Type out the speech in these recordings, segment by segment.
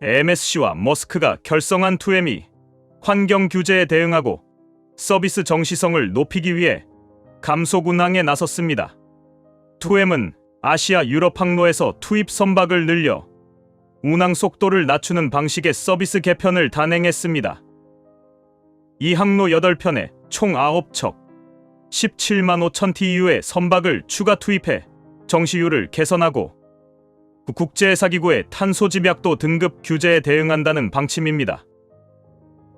MSC와 머스크가 결성한 2M이 환경 규제에 대응하고 서비스 정시성을 높이기 위해 감속 운항에 나섰습니다. 2M은 아시아 유럽 항로에서 투입 선박을 늘려 운항 속도를 낮추는 방식의 서비스 개편을 단행했습니다. 이 항로 8편에 총 9척 17만 5천 TU의 선박을 추가 투입해 정시율을 개선하고 국제사기구의 탄소 집약도 등급 규제에 대응한다는 방침입니다.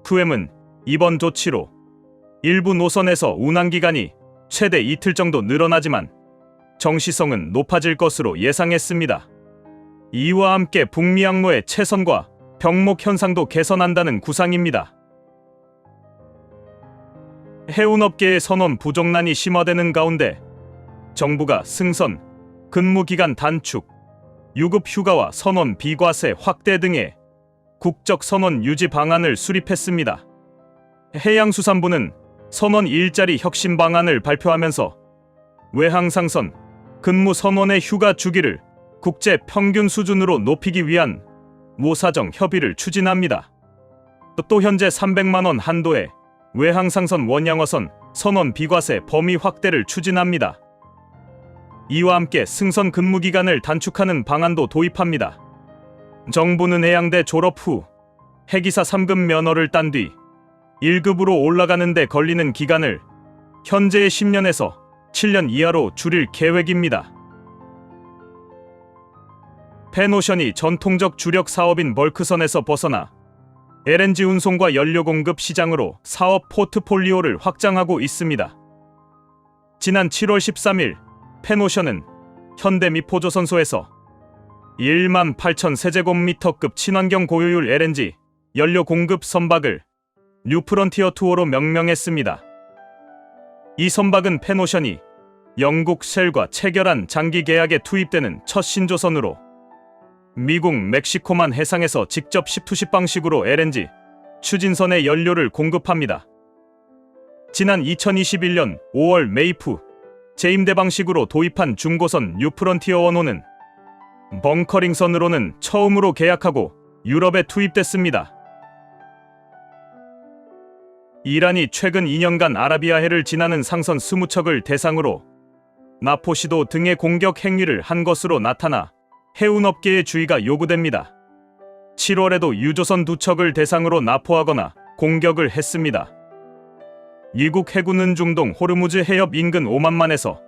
2M은 이번 조치로 일부 노선에서 운항 기간이 최대 이틀 정도 늘어나지만 정시성은 높아질 것으로 예상했습니다. 이와 함께 북미 항로의 채선과 병목 현상도 개선한다는 구상입니다. 해운업계의 선원 부족난이 심화되는 가운데 정부가 승선, 근무 기간 단축, 유급 휴가와 선원 비과세 확대 등의 국적 선원 유지 방안을 수립했습니다. 해양수산부는 선원 일자리 혁신 방안을 발표하면서 외항상선, 근무 선원의 휴가 주기를 국제 평균 수준으로 높이기 위한 모사정 협의를 추진합니다. 또 현재 300만 원 한도의 외항상선 원양어선 선원 비과세 범위 확대를 추진합니다. 이와 함께 승선 근무 기간을 단축하는 방안도 도입합니다. 정부는 해양대 졸업 후 해기사 3급 면허를 딴 뒤 1급으로 올라가는 데 걸리는 기간을 현재의 10년에서 7년 이하로 줄일 계획입니다. 펜오션이 전통적 주력 사업인 벌크선에서 벗어나 LNG 운송과 연료 공급 시장으로 사업 포트폴리오를 확장하고 있습니다. 지난 7월 13일 펜오션은 현대 미포조선소에서 1만 8천 세제곱미터급 친환경 고효율 LNG 연료 공급 선박을 뉴프런티어 투어로 명명했습니다. 이 선박은 펜오션이 영국 쉘과 체결한 장기 계약에 투입되는 첫 신조선으로 미국 멕시코만 해상에서 직접 십투십 방식으로 LNG 추진선의 연료를 공급합니다. 지난 2021년 5월 메이프 재임대 방식으로 도입한 중고선 뉴프런티어 원호는 벙커링선으로는 처음으로 계약하고 유럽에 투입됐습니다. 이란이 최근 2년간 아라비아해를 지나는 상선 20척을 대상으로 나포시도 등의 공격 행위를 한 것으로 나타나 해운업계의 주의가 요구됩니다. 7월에도 유조선 두 척을 대상으로 납포하거나 공격을 했습니다. 미국 해군은 중동 호르무즈 해협 인근 오만만에서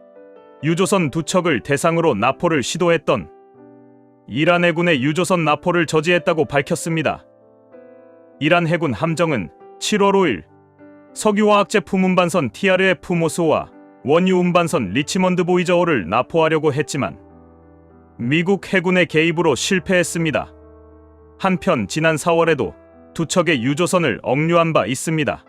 유조선 두 척을 대상으로 납포를 시도했던 이란 해군의 유조선 납포를 저지했다고 밝혔습니다. 이란 해군 함정은 7월 5일 석유화학 제품 운반선 TRF 모스와 원유 운반선 리치먼드 보이저호를 납포하려고 했지만 미국 해군의 개입으로 실패했습니다. 한편 지난 4월에도 두 척의 유조선을 억류한 바 있습니다.